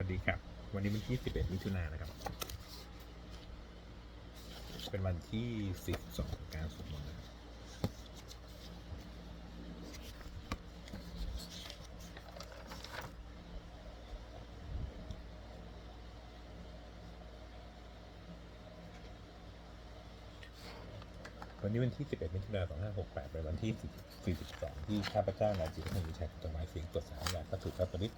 สวัสดีครับ วันนี้วันที่ 11 มิถุนายนนะครับ เป็นวันที่ 12การสวดมนต์นะครับ วันนี้วันที่ 11 มิถุนายน 2568 เป็นวันที่ 42 ที่ข้าพเจ้านายจิตรพงศ์วิชัยถวายเสียงตรวจสารงานพระสุทธปริต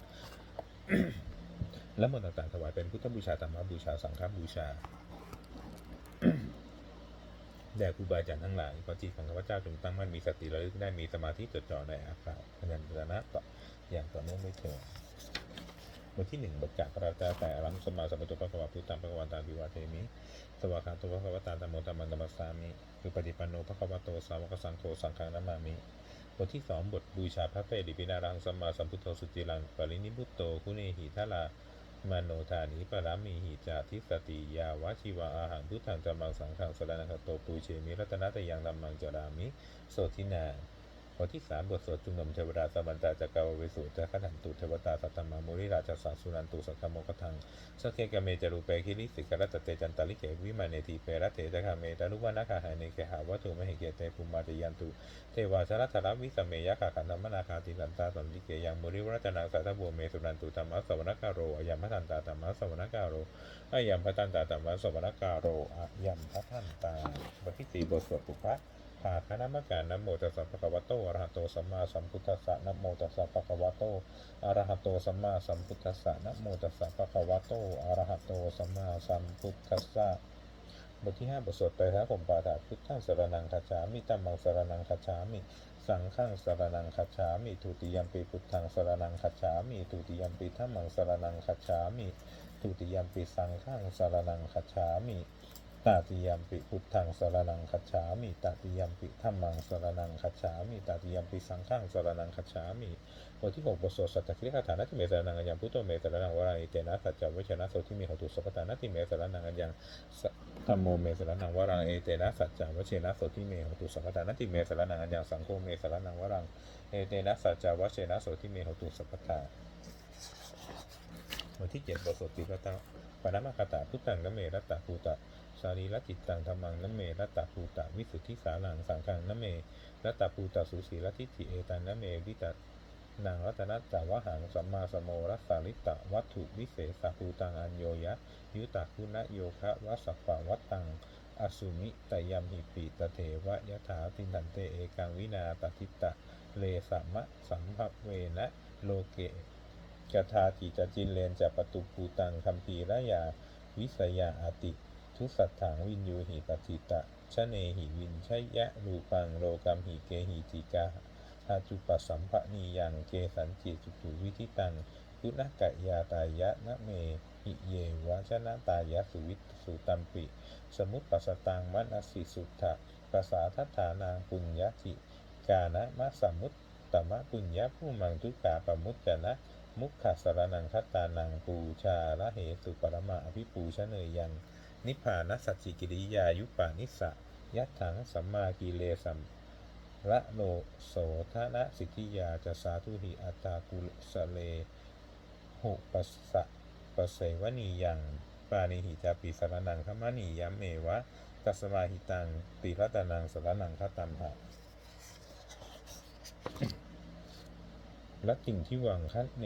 และมนต์ต่างๆถวายเป็นพุทธบูชาธรรมบูชาสังฆบูชาแด่ครูบาอาจารย์ทั้งหลายขอจิตของข้าพเจ้าจงตั้งมั่นมีสติระลึกได้มีสมาธิจดจ่อในอาคาพยัญชนะต่ออย่างต่อเนื่องไม่เถิดบทที่หนึ่งบทจากพระราชาแต่รัมสมาสมมุตตะพระกวาพุทธังพระกวันตาวิวาเทมิสวากขาโตพระกวาตาธรรมโมธรรมันธรรมสสามิคือปฏิปันโนพระกวาโตสาวกสังโฆสังฆานามามิบทที่สองบทบูชาพระเปริปินารังสมมาสัมพุทโธสุจิรังปรินิพุตโตคุเนหิทาลา มโนธานิปรามีหิจาทิสติยาวชิวาอาหารพุทธังจามังสังขังสรนังคโตปูเชมิรัตนตยังดัมมังจารามิ โสทินา บทที่สามบทสวดจุมนมเทวดาสัมบันตาจักรวเวสุจักขันตุเทวตาสัตตมามุริราชสาสุนันตุสังฆโมกทังสกเกกเมจารุเปคิริสิกรัตเตจันตาลิเกวิมาเนทีเปรัตเตจคาเมตาลุวานาคาหายเนเกหาวัตถุมหิเกเตภูมิมาจยันตุเทวาชรัตรวิสเมยะขาขันธมนาคาติสันตาสันติเกยังมุริวรัตนังสัตบัวเมสุนันตุธรรมะสวนกาโรอยัมพทันตาธรรมะสวนกาโรอยัมพทันตาธรรมะสวนกาโรอยัมพทันตาบทที่สี่บทสวดปุพพะ ภาคณมการนะโมตัสสะภะคะวะโตอะระหะโตสัมมาสัมพุทธัสสะนะโมตัสสะภะคะวะโตอะระหะโตสัมมาสัมพุทธัสสะนะโมตัสสะภะคะวะโตอะระหะโตสัมมาสัมพุทธัสสะบทที่ห้าบทสวดไตรทัผมปาฐาพุทธังสรนังคัจฉามิตัมมังสรนังคัจฉามิ สังฆังสรนังคัจฉามิทุติยมปีพุทธังสรนังคัจฉามิทุติยมปีธัมมังสรนังคัจฉามิทุติยมปีสังฆังสรนังคัจฉามิ ตาติยมปิพุทธังสรนังคัจฉามิตาติยมปิธัมมังสรนังคัจฉามิตาติยมปิสังฆังสรนังคัจฉามิบทที่หกบทสวดสัตตคิริคาถานาติเมสรนังอัญญังพุทโธเมสรนังวราอิเตนะสัจจวิชนะโสทิเมหตุสัพพตานาติเมสรนังอัญญังธรรมโมเมสรนังวรังเอเตนะสัจจวเชนะโสทิเมหตุสัพพทานัตติเมสรนังอัญญังสังโฆเมสรนังวรังเอเตนะสัจจวเชนะโสทิเมหตุสัพพทาบทที่เจ็ดบทสวดติรตะปนามคาตาพุทธังนเมรัตตาภูตะ สารีรจิตตังธรรมังนเมรัตตาภูตะวิสุทธิสาลังสังฆังนเมรัตตาภูตะสุสีรทิฏฐิเอตังนเมวิตนางรัตนัตจาวหังสัมมาสมโมรัสสาลิตะวัตถุวิเศษภูตังอัญโยยะ ยุตาคุณโยคะวัสสปะวัตตังอสุมิตยัมหิปีตเถวะยะถาตินันเตเอกังวินาตทิตะเลสัมมะสัมภเวนะโลเกกทาติจจินเลนจะปตุปูตังคัมปีระยาวิสยาอาติ ทุสัตถังวินยูหิปติตะชะเนหิวินชยะรูปังโลกัมหิเกหิจิกาหาจุปสัมภนียังเกสันจิจุตุวิธิตังกุณกะยาตายะนะเมหิเยวะชนะตายะสุวิตสุตัมปิ สมุตปัสตังมนัสสิสุทธะภาษาทัฏฐานางปุญญติกานะมะสมุตตมะปุญญะผู้มังทุกาปมุตตนะมุขขสสรนังคัตตานังปูชาละเหตุปรมาอภิปูชเนยยัง นิพพานัสสจจิกิริยายุปานิสสะยัตถังสัมมากิเลสัมระโนโสทนะสิทธิยาจะสาธุหิอัตตากุสเลหุปัสสะปะเสวนียังปานิหิจาปิสารนังขมานียามเมวะตัสมาหิตังติรัตนังสารนังคตัมหะและกิ่งที่วังคันเน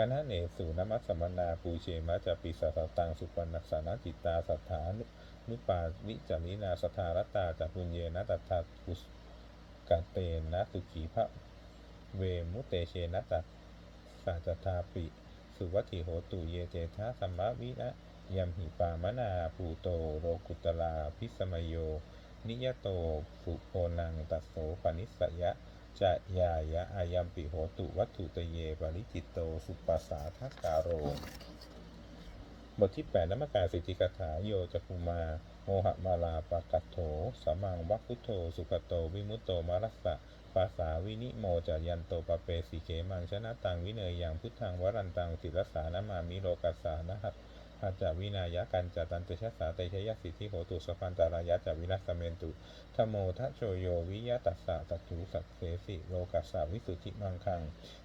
คณะเนสูนมัสสมนาปูเชมะจะปิสัสตังสุปนัสสานาจิตตาสัทธานุปาวิจารินาสทารตตาจัปุญเยนะตัทากุสกเตนะสุขีพระเวมุเตเชนะตัสาจทาปิ สุวัติโหตุเยเจทะสัมมวินะยมหิปามนาภูโตโรกุตลาพิสมโย นิยโตสุโพนังตัสโสปนิสสยะ จะยายะอายัมปิโหตุวัตถุตเยปริจิตโต สุปัสสาทักการโร บทที่ 8นมการสิทธิกถาโยจะคุมา โมหมาลาปะกัตโถสมังวัคคุโตสุขโต วิมุตโตมารัสสะภาษาวินิโมจายันโตปะเปสิเขมังชนะตังวิเนยยังพุทธังวรันตังศิรสานามามิโลกัสสานะหัต อาจาวินายะกันจตันเตชะสาเตชะยสิทธิโหตุสพันตารายะจาวินัสเมนตุธโมทะโชโยวิยะตัสสะตัจจุสักเสสิโลกัสสะวิสุทธิมังคัง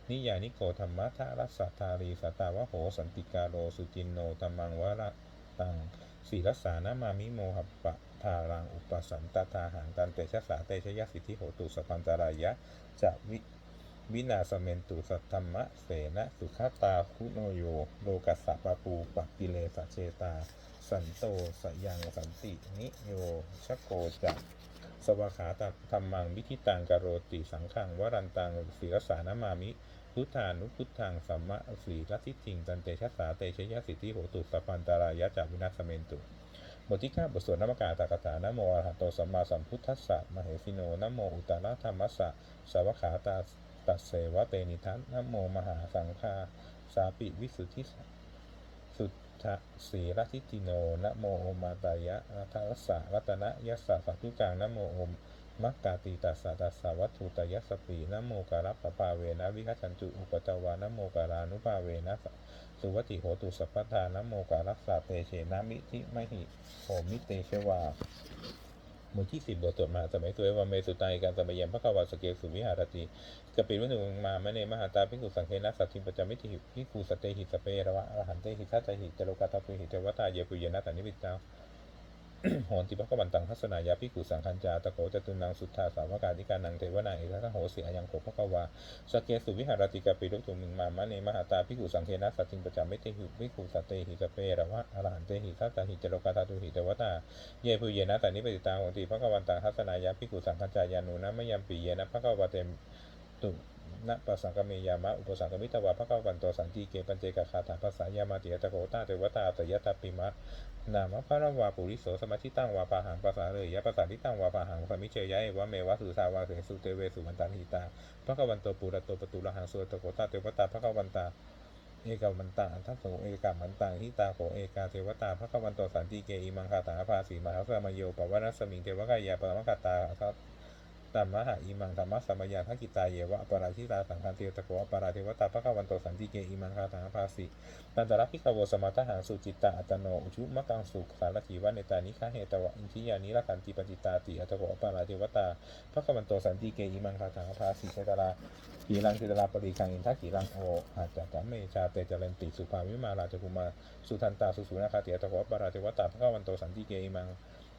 นิยานิโกธรรมะทะรัสสะทารีสตาวะโหสันติกาโรสุจินโนธรรมังวระตังศีรัสานามามิโมหัปปะทารังอุปสันตตาหังตันเตชะสาเตชะยสิทธิโหตุสพันตารายะจาวิ วินาสเมนตุสัทธรรมะเสนะสุขตาคุโนโย โลกัสสะปะปูปักกิเลสเชตา สันโตสยังสันตินิโยชโกจักสวขาตธรรมังวิธิตังกโรติสังขังวรันตังศีรสานามามิพุทธานุพุทธังสัมมะสีรัติทิงตันเตชะสาเตชยสิทธิโหตุสปันตารายะจาวินาสเมนตุบทที่เก้าบทสวดนมกาตากถานโมอระหะโตสัมมาสัมพุทธัสสะมเหสิโนนโมอุตตรธรรมัสสะสวขาตา ตัสเสวะเตนิทัสนะโมมหาสังฆาสาปิวิสุทธิสุทธสีรทิติโนนะโมโอมาตายะรัตรัสสะรัตนะยัสสะสัตตุกังนะโมโอมมักกาติตัสสะตัสสะวัตถุตยัสปีนะโมการัปปะปาเวนะวิคัจฉันตุอุปตวานะโมการานุภาเวนะสุวัติโหตุสัพพทานะโมการัสสะเตเชนะมิทิมหิโหมิเตเชวา มู่ที่สิบบทสวดมหาสมัยตัวเอวาเมสุตัยการสมัยยมพระกวาสเกสุวิหารติกปิวันุมามเนมหาตาพิสุสังเคนะสัตถิปจามิติหิคุสตเตหิสเประวะอรหันเตหิทัตหิจโลกาตาปุหิเทวตาเยปุเยนะตันิพิตา โหนติภกวันตังทัศนายาภิกขุสังคัญจาตะโกจตุนังสุทธาสาวกาธิการนังเทวนาเอทัโหเสีอายังโขภควาสเกสุวิหารติกาปิรุตุมิงมามะเนมหาตาภิกขุสังเคนะสัตถิงประจำไม่เตหิภิกขุสตเตหิสเประวะอรหันเตหิทัตตหิจโลกาตาตุหิเทวตาเยปุเยนะแตานิปติตาโหติภกวันตังทัศนายาภิกขุสังคัญจายานุนะมยัมปิเยนะภควาเตมตุ นะปัสสังกเมยามะอุปสังกมิตวาภควันโตสันติเกปัญเจกคาถาภาษายามาติยตะโกตาเทวตาตยตาปิมะนามพระรวาปุริโสสมาชิตั้งวาปาหังภาษาเลยยะภาษาทิตังวาปาหังสมิเชยะเอวะเมวะสุสาวาเสสุเตเวสุมันตาหิตาพระกวันโตปุระโตปตุระหังสุตโกตาเทวตาพระกวันตาเอกวันตาอันทัสโสเอกามันตังหิตาโขเอกาเทวตาพระกวันโตสันติเกอิมังคาตาภาสีมหาสมโยปวรสมิงเทวกายาปรมคตาทั ตตัมมหาอิมังธรรมะสัมมยาทักกิตาเยวะอปราชิตาสังคันเทวตะโกอปราเทวตาพระกวันโตสันติเกอิมังคาตาภาสีตันตระพิกโวสมาทหังสุจิตตาอัตโนอุชุมะกังสุสารถีวันในตานิฆาเหตวะอินทิยานิรักันติปจิตาติอัตโกอปราเทวตาพระกวันโตสันติเกอิมังคาถังภาสีเชตราขีรังเชตราปริคังอินทักขีรังโออาจจะจำเมชาเตจเรนติสุภาวิมาราชกุมาสุทันตาสุสุนาคาติอัตโกอปราเทวตาพระกวันโตสันติเกอิมัง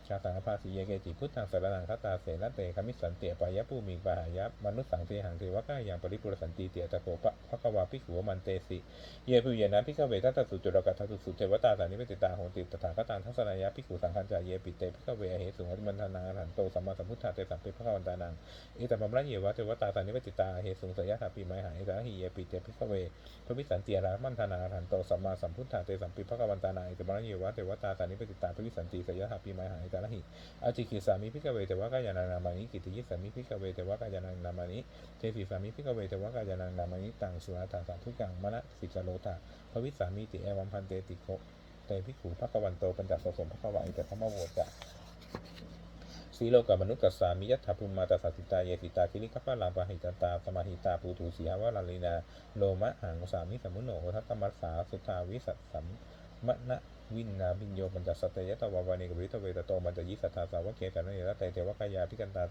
ชาตังภาสีเยเกจิพุทธังสารนังคตาเสนเตคมิสันเตปายะผู้มีปหายะมนุสสังเทหังเทวะก้าอยังปริปุรสันติเตียตะโกปะภะคะวาภิขุมันเตสิเยปุเยนะพิกเวทัตสุจุรกัตถสุสุเทวตาสานิเวติตาโหติตถาคตังทัศนายะภิขุสังคัญจายเยปิเตพิกเวอเหสุงอติมันทานาหันโตสัมมาสัมพุทธาเตสัมปิภะคะวันตานังเอตมัมระเยวะเทวตาสานิเวติตาเหสุงสยะถาปิไมหาเอตาหิเยปิเตพิกเวพระวิสันเตียระมันทานาหันโตสัมมาสัมพุทธาเตสัมปิภะคะวันตานังเอตมัมระเยวะเทวตาสานิเวติตาพระวิสันติสยะถาปิไมหาเอตาหิอาจิกิสามิพิกเวเทวกายานังนามานิกิติยิสามิพิกเวเทวกายานังนามานิเทสีสามิพิกเวเทวกายานังนามานิตังสุราตาสาทุกังมณสิกโลตาภวิสามิติเอวัมพันเตติโกเตพิขุภควันโตปัญจสสมภควาอิตธรรมโวจะสีโลกับมนุษย์กัสสามิยัตถภูมิมาตสัตติตาเยติตาคิริคัพพะลาปะหิตตาสมาหิตาปูตูสีหวะลาลีนาโลมะหังสามิสมุโนทัตตมัสสาสุตาวิสัสสัมมะนะ วินนาบิญโยปัญจสเตยตวาวานิกวิตเวตโตมันจะยิสัทธาสาวกเกตานเนรเตเทวกายาพิกันตา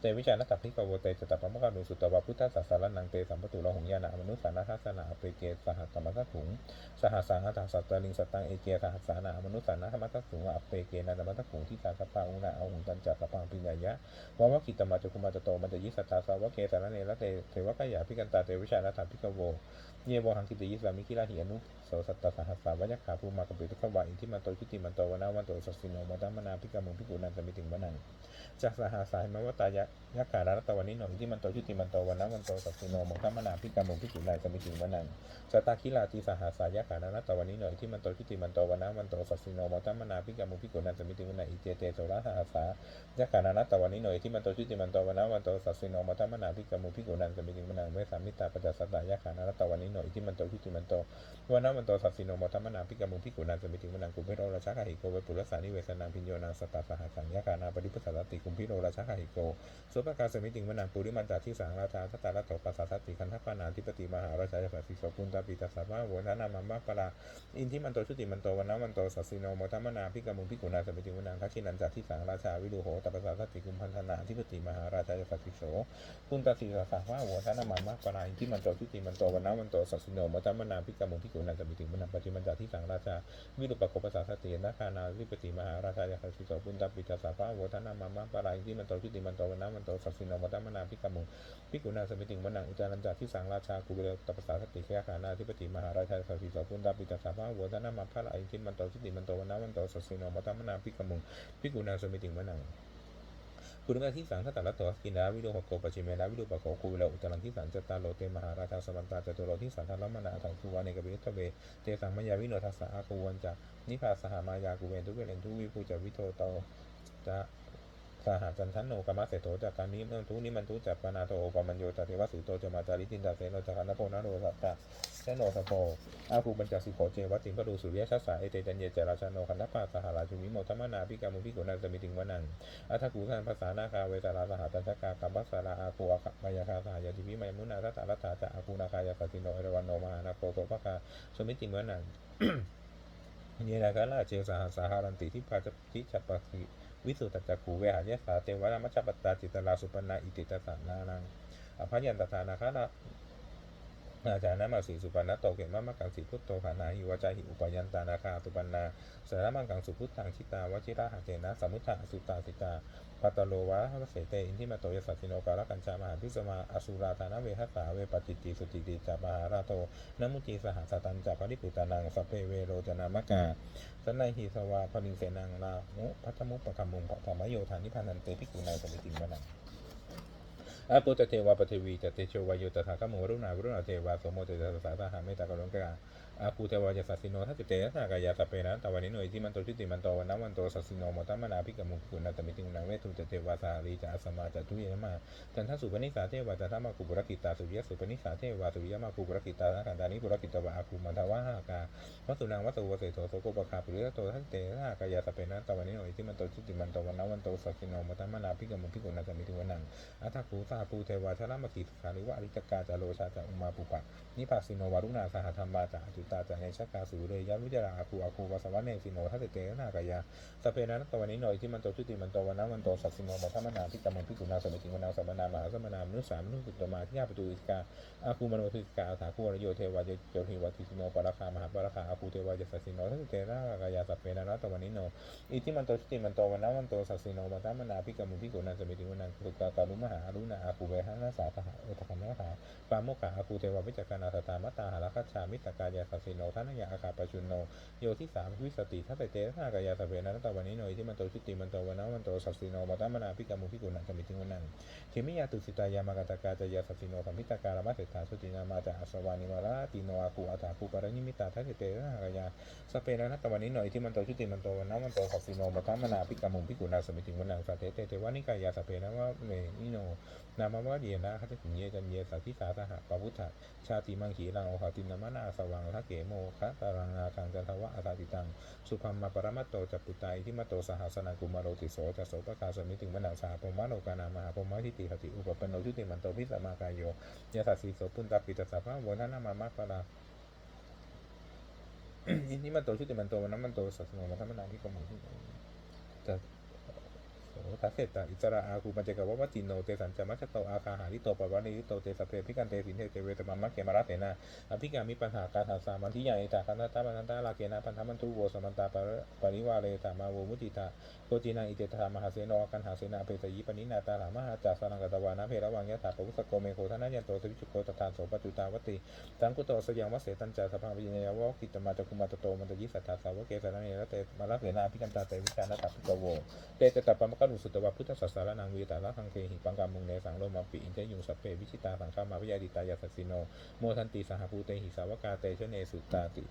เตวิจารณตัพพิกโวเตจตปะมะกานุสุตวะพุทธสัสสารนังเตสัมปตุระหงยานะมนุสานาทัสนาเปเกสหัตตมัสถุงสหัสังหัตสัตตลิงสตังเอเกสหัสสานามนุสานาธรรมทัสถุงอเปเกนาธรรมทัสถุงที่ตาสปาอุณาเอาหุงตันจัสปังปิญญะวาวกิตมาจุกุมาจโตมันจะยิสัทธาสาวกเกตานเนรเตเทวกายาพิกันตาเตวิจารณตัพพิกโวเยโวหังกิติยิสามิกิราหิอนุโสสัตตสหัสสาวัยขาภูมากปิทุกขวาอินทิมันโตชุติมันโตวนาวันโตสัสสิโนมาตามนาพิกามุพิกุนันสมิติงวันังจากสหัสายมวตายะยะกการัตวันนิโนอินทิมันโตชุติมันโตวนาวันโตสัสสิโนมตามนาพิกามุพิกุนันสมิติงวันังสตาคิลาติสหัสายะกการัตวันนิโนอินทิมันโตชุติมันโตวนาวันโตสัสสิโนมตามนาพิกามุพิกุนันสมิติงวันังอิเจเตโสระสหัสายะกการัตวันนิโนอินทิมันโตชุติมันโตวนาวันโตสัสสิโนมตามนาพิกามุพิกุนันสมิติงวันังเวสามิตาปัจจสัตตายะการรัตวันนิโนอินทิมันโตชุติมันโตวันนวันโตสัพสิโนโมทัมมนาพิกามุพิกุนันสมิติมนังกุมพิโรราชาคาหิโกเวปุรสานิเวสนังพิญโยนังสตตาสหัสังยาคานาปริพุทธสติกุมพิโรราชาคาหิโกสุปการสมิติงมนังปุริมันจาที่สังราชาทัตตาลโตปัสสสติคันทัปานาธิปติมหาราชาจักรสิสปุนตาปิตัสสะวะโวนานามัมมะปะลาอินทิมันโตชุติมันโตวันนะมันโตสัสสิโนโมทัมมนาพิกามุงพิกุนันสมิติงมนังทักขินันจาที่สังราชาวิดูโหตปัสสสติกุมพันธนาธิปติมหาราชาจักรสิโสปุณตาสีสสะว่าหัวท่านามามมาปรายที่มันโตชุติมันโตวันนะมันโตสัสสิโนโมตัมมนาพิกามุงพิกุนันสมิติงมนังปฏิมันจาที่สังราชาวิรุปโคปสาสตินะคานาวิปติมหาราชายาคสิโสปุณตปิตาสาภาหัวท่านามามาปรายที่มันโตชุติมันโตวนนะมันโตสัสสินมตัมมนาพิกามุงพิกุนันสมิติงมนังอุจารันจาที่สังราชากุเบลตปสาสติแค่ขานาธิปติมหาราชายาคสิโสปุณตปิตาสาภาหัวท่านามาปรายที่มันโตชุติมันโตวนนะมันโตสัสสินมตัมมนาพิกามุงพิกุนันสมิติงมนัง ปุริมาที่สังขตาลตัวกินดาวิโดหกโกปจิเมนาวิโดปะโกคูวิโลอุตรังที่สันจตาโลเตมหาราชาสมันตาจตุโลที่สันทารมนาถังคุวาเนกบิทเวเตสังมายาวิโนทัสสะอาคูวันจานิพาสหามายากุเวนทุเวเลนทุวิภูจวิโทโตจะสหจันทันโนกามะเสโตจากการนี้เมื่อทุนิมันทุจัปปนาโตปมัญโยตเทวสุโตจะมาจาริตินดาเสโนจักรนโพนาโรสัตตะ เสโนสโพอาคูปัญจสิโขเจวัติงพระดูสุริยชัสสะเอเตจันเยเจราชาโนคันธปาสหราชุมิโมทัมมนาพิกามุพิกุนันสมิติงวนังอัฏฐกูสันภาษานาคาเวตาลาสหตัญชกากัมปัสราอาคูอคมายาคาสหายาติพิมายมุนาทัตตารัตถาจะอาคูนาคายาสติโนเอรวันโนมหานาโปโตภคาสมิติเมื่อนังเยนาคาลาเจสหสาหารันติที่ปาจทิจัปปิวิสุตจักขูเวหายสาเตวรามัจจปตตาจิตตลาสุปนาอิติตสานานังอภัยยันตถานาคาลา อาจารย์นามาสีสุปันโตเกมะมะกังสีพุทโตภานาหิวจาหิอุปยันตานาคาสุปันนาสารมังกังสุพุทธังชิตาวชิระหะเจนะสมุทธะสุตาสิตาปัตโลวะวะเสเตอินทิมาโตยสัสสิโนกาลกัญชามหาพิสมาอสุราธานะเวหัสสาเวปจิตติสุติติจามหาราโตนมุจีสหสตันจาปริปุตานังสเพเวโรจนามกาสันไนหิสวาพลิงเสนังลามุพัทมุปปะคำมุงพัทธรรมโยธานิพานันเตภิกุนายสมิติมะนัง อาปุตเทวาปเทวีจะเตโชวายโยตถาคโมรุณาวรุณาเทวาสมโมเตจะสาสาหาเมตตากรุณกาอาคูเทวายาสัสสิโนทัตเตยะสากายาตเปนะตวันนิโนอิทิมันโตชุติมันโตวันนวันโตสัสสิโนโมตัมมนาภิกมุกุณัตมิติงนังเวทุจเทวาสาลีจะอสมาจะทุเยมาจันทสุปนิสาเทวาจะธรรมกุปุรกิตาสุริยสุปนิสาเทวาสุริยมากุปุรกิตาขันตานิปุรกิตวะอาคูมันทวะหากาวัสุนังวัสุวเสโตโสโกปคาปุริยโตทัตเตยะสากายาตเปนะตวันนิโนอิทิมันโตชุติมันโตวันนวันโตสัสสิโนโมตัมมนาภิกมุภิกุณัตมิติงนังอัฏฐคูสาปูเทวาชนะมติสขาหรือว่าอริจกาจาโลชาจาอุมาปุปะนิพาสิโนวารุณาสหธรรมบาจาจุตาจาเนชกาสุเรยะวิจาราอาคูอาคูวาสวะเนสิโนทัตเตนากายาสเพนะตวันนี้หน่อยที่มันโตชุติมันโตวันนะมันโตสัสสิโนมัทมนาพิกรรมพิกุณาสมิติมนาสัมนามหาสัมนามนุสามนุสุตมาที่ยาปตุอิกาอาคูมโนทิกาถาคูวรโยเทวาโยทิวัติสิโนปราคามหาปราคาอาคูเทวายสัสสิโนทัตเตนากายาสเพนะตวันนี้โนอิทิมันโตชุติมันโตวันนะมันโตสัสสิโนมัทมนาพิกรรมพิกุณาสมิติมนาสุกาการุมหาอรุณาอาคูเวหานาสาตหะเอตคันนะหาปาโมกขาอาคูเทววิจักานาสตามตตาหาราคัจฉามิตกายาสัสสิโนท่านยาอาคาปชุนโนโยที่สามวิสติทัตเตทากายาสเวนันตวันนี้หน่อยที่มันโตชุติมันโตวันนั้นมันโตสัสสิโนมาตามนาพิกามุพิกุณัสมิติวันนังเทมิยาตุสิตายามากตากาจายาสัสสิโนสัมพิตาการามาเสถาสุตินามาจาอสวานิมาราติโนอาคูอัตาภูปารนิมิตาทัตเตทากายาสเปนันตวันนี้หน่อยที่มันโตชุติมันโตวันนั้นมันโตสัสสิโนมาตามนาพิกามุพิกุณัสมิติวันนังสัตเตเตเทวานิกายาสเปนะว่าเมนิโนนามวะเดียนะคัตถิเยจันเยสัทิสาสหะปะพุทธะชาติมังขีรังโอหตินามนาสวังทะเกโมคะตารังอาคังจันทวะอาตาติตัง สุพัมมาปรมัตโตจัปุตตาอิทิมัตโตสหัสนากุมารโรติโสจะโสปะกาสมิติงมนังสหพมะโลกานามหาพมะทิติหติอุปปนโนชุติมันโตพิสัมมากายโยยะสัสสีโสปุนตปิตสัพพะโวนานามามัคปะลาอิทิมัตโตชุติมันโตวันนั้นมันโตสัสโนมัทธมนาพิกมุทิจะ โสทัสเสตตาอิสระอาคูปัญจกวัปติโนเตสัญจมัชโตอาคาหาริโตปวานิริโตเตสพเพพิกันเตสินเทเตเวตมัมมะเกมระเตนะอภิกามิปัญหาการหาสามันทิยาเอตาคันตาปันตาลาเกนะพันธมันตุโวสมันตาปะปริวาเรตามาโวมุติตาโกจินาอิเตตามหาเสโนกันหาเสนาเพสยิปนินาตาหามหาจาสนังกตวานะเพรวังยะถาปวุสโกเมโคทนายันโตสวิจุโกตถานโสปจุตาวติตังกุโตสยังวเสตัญจาสภาวิญญาวกิตมาจกุมาตโตมันตยิสัทธาสาวเกสนาเนระเตมาลเสนาภิกันตาเตวิจานะตัปปิโกโวเตจตัปปะมะกะลุสุตวะพุทธสัสารนังวีตาละทังเทหิปังกามุงเนสังโลมาปิอินเทยุงสัพเพวิชิตาสังฆามาพยาดิตายาสัสสิโนโมทันติสหภูเตหิสาวกาเตชเนสุตตาติ